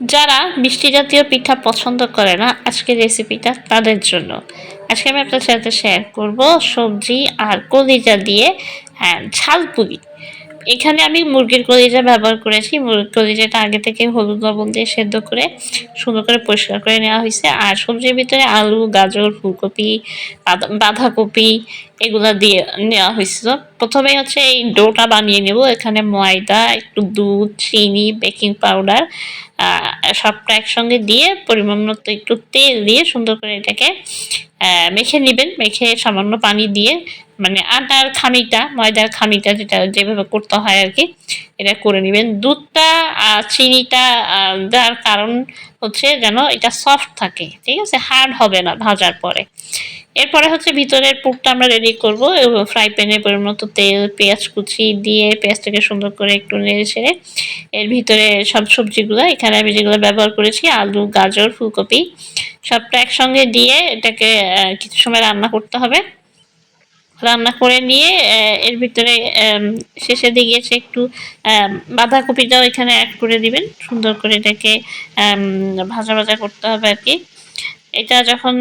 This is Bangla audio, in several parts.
যারা মিষ্টি জাতীয় পিঠা পছন্দ করে না, আজকের রেসিপিটা তাদের জন্য। আজকে আমি আপনার সাথে শেয়ার করব সবজি আর কলিজা দিয়ে হ্যাঁ ঝালপুরি এখানে আমি মুরগির কলিজা ব্যবহার করেছি। মুরগির কলিজাটা আগে থেকে হলুদ লবণ দিয়ে সেদ্ধ করে সুন্দর করে পরিষ্কার করে নেওয়া হয়েছে। আর সবজির ভিতরে আলু, গাজর, ফুলকপি বাঁধাকপি এগুলো দিয়ে নেওয়া হয়েছিল প্রথমে হচ্ছে এই ডোটা বানিয়ে নেব। এখানে ময়দা, একটু দুধ, চিনি বেকিং পাউডার সবটা একসঙ্গে দিয়ে পরিমাণ মতো একটু তেল দিয়ে সুন্দর করে এটাকে মেখে নেবেন। মেখে সামান্য পানি দিয়ে মানে আটার খামিটা, ময়দার খামিটা যেটা যেভাবে করতে হয় আর কি এটা করে নেবেন। দুধটা চিনিটা দেওয়ার কারণ হচ্ছে যেন এটা সফট থাকে, ঠিক আছে? হার্ড হবে না ভাজার পরে। এরপরে হচ্ছে ভিতরের পুরটা আমরা রেডি করব ফ্রাই প্যানে পরিমাণ মতো তেল, পেঁয়াজ কুচি দিয়ে পেঁয়াজটাকে সুন্দর করে একটু নেড়ে ছেড়ে এর ভিতরে সব সবজিগুলো, এখানে আমি যেগুলো ব্যবহার করেছি, আলু, গাজর, ফুলকপি, সবটা একসঙ্গে দিয়ে এটাকে কিছু সময় রান্না করতে হবে। রান্না করে নিয়ে এর ভিতরে শেষে দিয়ে গিয়েছে একটু বাঁধাকপিটাও এখানে অ্যাড করে দিবেন। সুন্দর করে এটাকে ভাজা ভাজা করতে হবে আর কি। এটা যখন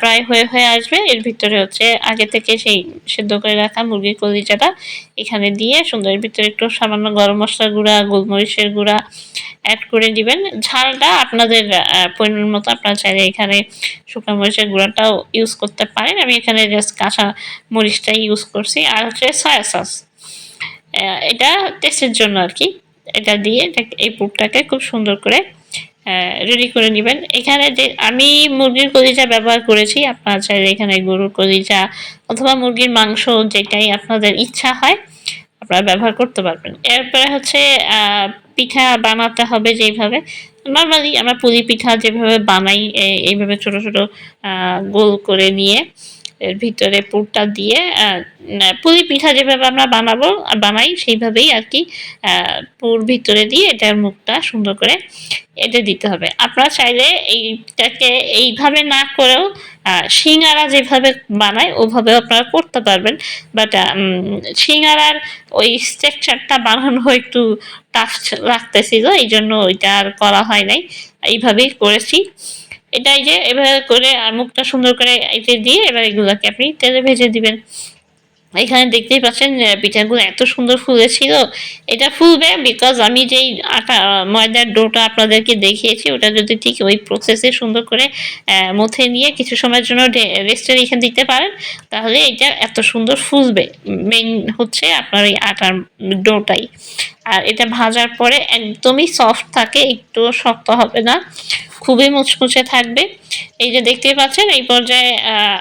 প্রায় হয়ে হয়ে আসবে, এর ভিতরে হচ্ছে আগে থেকে সেই সেদ্ধ করে রাখা মুরগির কলিজাটা এখানে দিয়ে সুন্দর ভিতরে একটু সামান্য গরম মশলার গুঁড়া, গোলমরিচের গুঁড়া অ্যাড করে দিবেন। ঝালটা আপনাদের পরিমাণ মতো আপনারা চাইলে এখানে শুকনো মরিচের গুঁড়াটাও ইউজ করতে পারেন। আমি এখানে জাস্ট কাঁচা মরিচটাই ইউজ করছি। আর হচ্ছে সয়া সস এটা টেস্টের জন্য আর কি। এটা দিয়ে এই পুরটাকে খুব সুন্দর করে রেডি করে নেবেন। এখানে যে আমি মুরগির কলিজা ব্যবহার করেছি, আপনারা চাইলে এখানে গরুর কলিজা অথবা মুরগির মাংস যেটাই আপনাদের ইচ্ছা হয়, আপনারা ব্যবহার করতে পারবেন। এরপরে হচ্ছে পিঠা বানাতে হবে যেইভাবে নর্মালি আমরা পুলি পিঠা যেভাবে বানাই এইভাবে ছোট ছোট গোল করে নিয়ে এর ভিতরে পুরটা দিয়ে পুলি পিঠা যেভাবে আমরা বানাবো, বানাই, সেইভাবেই আর কি পুর ভিতরে দিয়ে এটার মুখটা সুন্দর করে এটা দিতে হবে। আপনারা চাইলে এইটাকে এইভাবে না করেও সিঙ্গারা যেভাবে বানায় ওভাবে আপনারা করতে পারবেন। বাট সিঙ্গারার ওই স্ট্রাকচারটা বানানো একটু টাফ লাগতেছিল এই জন্য ওইটা আর করা হয় নাই। এইভাবেই করেছি। এটাই যে, এভাবে করে আর মুখটা সুন্দর করে এতে দিয়ে এবার এগুলোকে আপনি তেলে ভেজে দিবেন। এখানে দেখতেই পাচ্ছেন পিঠাগুলো এত সুন্দর ফুলেছিল। এটা ফুলবে বিকজ আমি যেই আটা, ময়দার ডোটা আপনাদেরকে দেখিয়েছি, ওটা যদি ঠিক ওই প্রসেসে সুন্দর করে মথে নিয়ে কিছু সময়ের জন্য রেস্টে রেখে দিতে পারেন, তাহলে এটা এত সুন্দর ফুলবে। মেইন হচ্ছে আপনার ওই আটার ডোটাই। আর এটা ভাজার পরে একদমই সফট থাকে একটু শক্ত হবে না, খুবই মুচমুচে থাকবে। এই যে দেখতে পাচ্ছেন, এই পর্যায়ে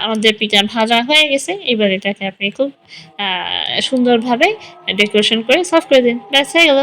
আমাদের পিঠা ভাজা হয়ে গেছে। এবার এটাকে আপনি খুব সুন্দরভাবে ডেকোরেশন করে সফট করে দিন। ব্যাস হয়ে গেল